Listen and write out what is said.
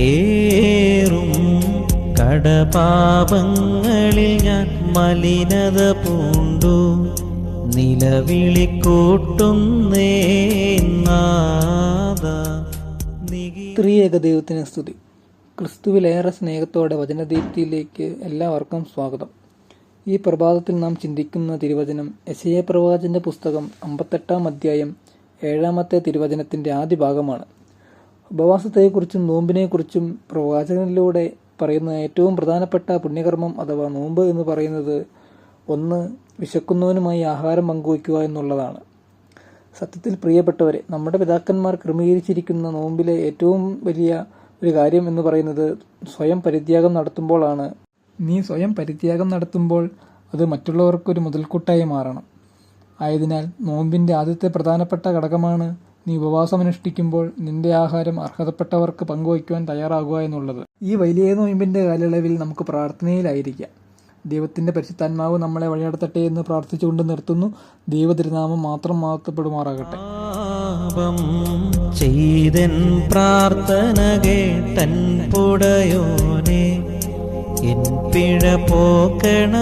ഏറും കടപാപങ്ങളിൽ ഞാൻ മലിനത പൂണ്ടു. ത്രിയേക ദൈവത്തിന് സ്തുതി. ക്രിസ്തുവിലേറെ സ്നേഹത്തോടെ വചനദീപ്തിയിലേക്ക് എല്ലാവർക്കും സ്വാഗതം. ഈ പ്രഭാതത്തിൽ നാം ചിന്തിക്കുന്ന തിരുവചനം എശയ പ്രവാചന്റെ പുസ്തകം അമ്പത്തെട്ടാം അധ്യായം ഏഴാമത്തെ തിരുവചനത്തിന്റെ ആദ്യ ഭാഗമാണ്. ഉപവാസത്തെക്കുറിച്ചും നോമ്പിനെക്കുറിച്ചും പ്രവാചകനിലൂടെ പറയുന്ന ഏറ്റവും പ്രധാനപ്പെട്ട പുണ്യകർമ്മം അഥവാ നോമ്പ് എന്ന് പറയുന്നത് ഒന്ന് വിശക്കുന്നവനുമായി ആഹാരം പങ്കുവയ്ക്കുക എന്നുള്ളതാണ്. സത്യത്തിൽ പ്രിയപ്പെട്ടവരെ നമ്മുടെ പിതാക്കന്മാർ ക്രമീകരിച്ചിരിക്കുന്ന നോമ്പിലെ ഏറ്റവും വലിയ ഒരു കാര്യം എന്ന് പറയുന്നത് സ്വയം പരിത്യാഗം നടത്തുമ്പോഴാണ് നീ സ്വയം പരിത്യാഗം നടത്തുമ്പോൾ അത് മറ്റുള്ളവർക്കൊരു മുതൽക്കൂട്ടായി മാറണം. ആയതിനാൽ നോമ്പിന്റെ ആദ്യത്തെ പ്രധാനപ്പെട്ട ഘടകമാണ് നീ ഉപവാസമനുഷ്ഠിക്കുമ്പോൾ നിന്റെ ആഹാരം അർഹതപ്പെട്ടവർക്ക് പങ്കുവയ്ക്കുവാൻ തയ്യാറാകുക എന്നുള്ളത്. ഈ വലിയ നോയിമ്പിന്റെ കാലയളവിൽ നമുക്ക് പ്രാർത്ഥനയിലായിരിക്കാം. ദൈവത്തിന്റെ പരിശുദ്ധാത്മാവ് നമ്മളെ വഴിനടത്തട്ടെ എന്ന് പ്രാർത്ഥിച്ചുകൊണ്ട് നിർത്തുന്നു. ദൈവതിരുനാമം മാത്രം മഹത്വപ്പെടുമാറാകട്ടെ. പാപം ചെയ്തൻ പ്രാർത്ഥന കേട്ടൻ പുടയോനെ പിഴ പോക്കണ